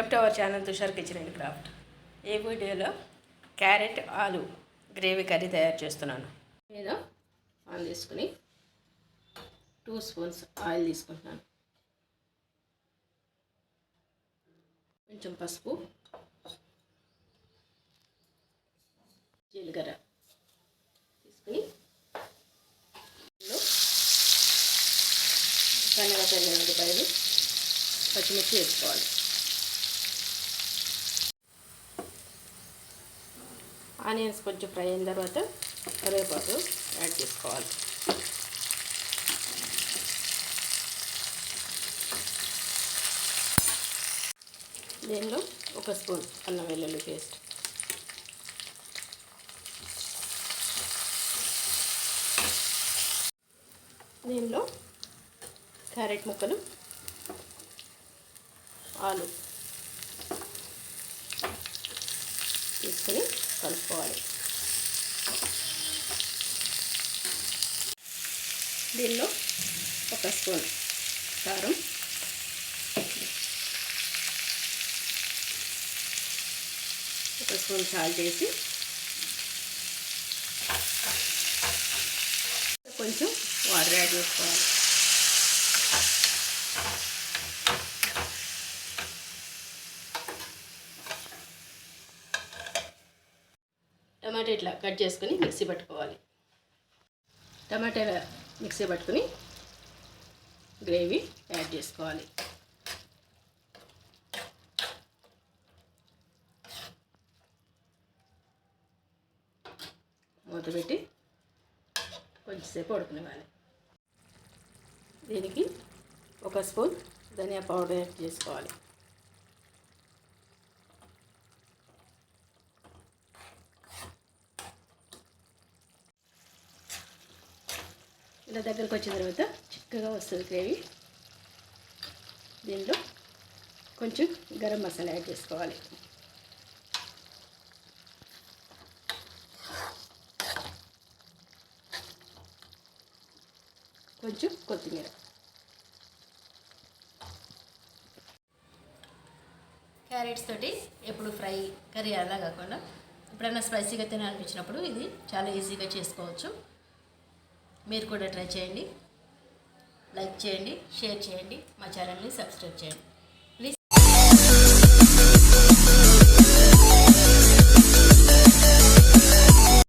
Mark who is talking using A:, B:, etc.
A: Our channel Tushar kitchen and craft. ఈ వీడియోలో carrot ఆలు గ్రేవీ కర్రీ తయారు చేస్తున్నాను. నేను ఆన్ తీసుకుని టూ స్పూన్స్ ఆయిల్ తీసుకుంటున్నాను. కొంచెం పసుపు జీలకర్ర తీసుకుని సన్నగా తరిగిన ఉల్లిపాయలు పచ్చిమిర్చి వేసుకోవాలి. ఆనియన్స్ కొంచెం ఫ్రై అయిన తర్వాత కరివేపాకు యాడ్ చేసుకోవాలి. దీనిలో ఒక స్పూన్ అల్లం వెల్లుల్లి పేస్ట్. దీనిలో క్యారెట్ ముక్కలు ఆలు తీసుకొని కలుపుకోవాలి. దీనిలో ఒక స్పూన్ కారం. ఒక స్పూన్ సాల్ట్ వేసి కొంచెం వాటర్ యాడ్ చేసుకోవాలి. టమాటా ఇట్లా కట్ చేసుకొని మిక్సీ పట్టుకోవాలి. టమాటా మిక్సీ పట్టుకుని గ్రేవీ యాడ్ చేసుకోవాలి. మూత పెట్టి కొంచెంసేపు ఉడకనివ్వాలి. దీనికి ఒక స్పూన్ ధనియా పౌడర్ యాడ్ చేసుకోవాలి. ఇలా దగ్గరకు వచ్చిన తర్వాత చిక్కగా వస్తుంది గ్రేవీ. దీనిలో కొంచెం గరం మసాలా యాడ్ చేసుకోవాలి. కొంచెం కొత్తిమీర. క్యారెట్స్ తోటి ఎప్పుడు ఫ్రై కర్రీ అలా కాకుండా ఎప్పుడైనా స్పైసీగా తినాలనిపించినప్పుడు ఇది చాలా ఈజీగా చేసుకోవచ్చు. మీరు కూడా ట్రై చేయండి. లైక్ చేయండి షేర్ చేయండి. మా ఛానల్ని సబ్స్క్రైబ్ చేయండి.